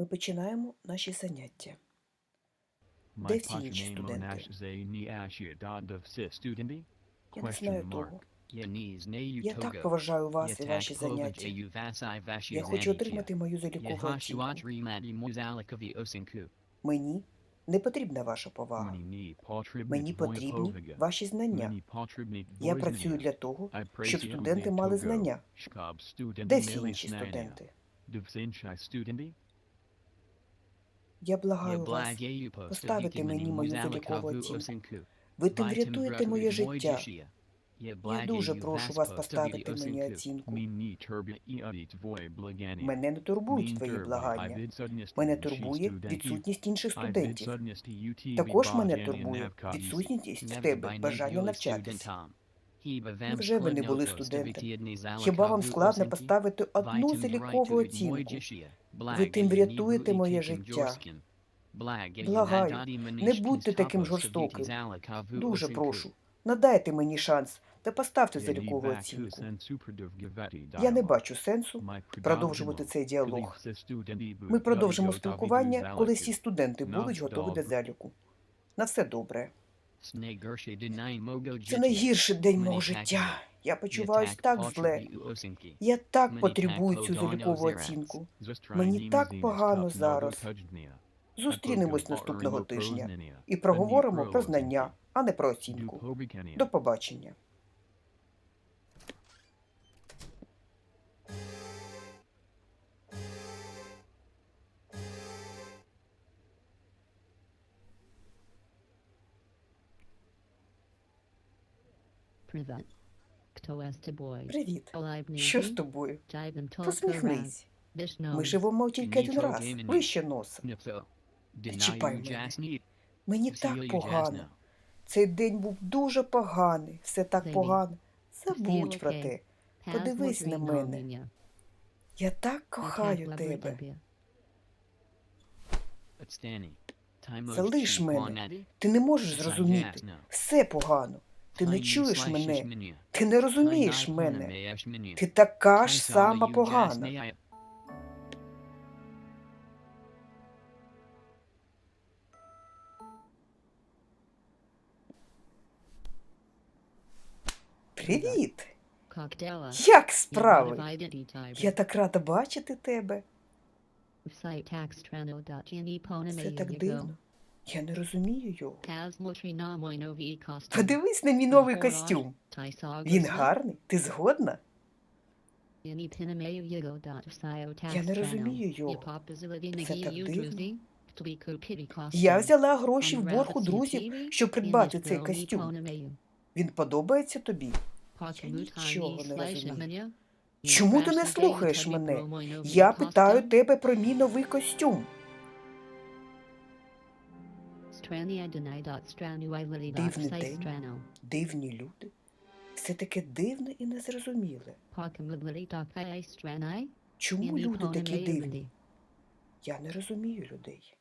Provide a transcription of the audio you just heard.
Ми починаємо наші заняття. Де всі інші студенти? Я не знаю того. Я так поважаю вас і ваші заняття. Я хочу отримати мою залікову оцінку. Мені не потрібна ваша повага. Мені потрібні ваші знання. Я працюю для того, щоб студенти мали знання. Де всі інші студенти? Де всі інші студенти? Я благаю вас. поставити мені мою залікову оцінку. Ви тим врятуєте моє життя. Я дуже прошу вас поставити мені оцінку. Мене не турбують твої благання. Мене турбує відсутність інших студентів. Також мене турбує відсутність в тебе бажання були Невже ви не були одні Хіба вам складно поставити одну залікову оцінку? Ви тим врятуєте моє життя. Благаю, не будьте таким жорстоким. Дуже прошу. Надайте мені шанс та поставте залікову оцінку. Я не бачу сенсу продовжувати цей діалог. студенти Ми продовжимо спілкування, коли всі студенти будуть готові до заліку. На все добре. Це найгірший день мого життя. Я почуваюся так зле. Я так потребую цю залікову оцінку. Мені так погано зараз. Зустрінемось наступного тижня і проговоримо про про знання, а не про оцінку. До побачення. Привет. Хто з тобою? Привіт. Що з тобою? Посміхнись. Ми живемо тільки один раз. Вище носа. Ніхто. чіпай мене. Мені так погано. Цей день був дуже поганий. Все так погано. Забудь про те. Подивись на мене. Я так кохаю тебе. Залиш мене. Ти не можеш зрозуміти. Все погано. Ти не чуєш мене. Ти не розумієш мене. Ти така ж сама погана. Привіт! Як справи? Я так рада бачити тебе. Це так дивно. Я не розумію його. Подивись. На мій новий костюм. Він гарний. Ти згодна? Я не розумію його. Це так дивно. Я взяла гроші в борг у друзів, щоб придбати цей костюм. Він подобається тобі? Я нічого не розумію. Чому ти не слухаєш мене? Я питаю тебе про мій новий костюм. Дивний день. Дивні люди. Все таке дивне і незрозуміле. Чому люди такі дивні? Я не розумію людей.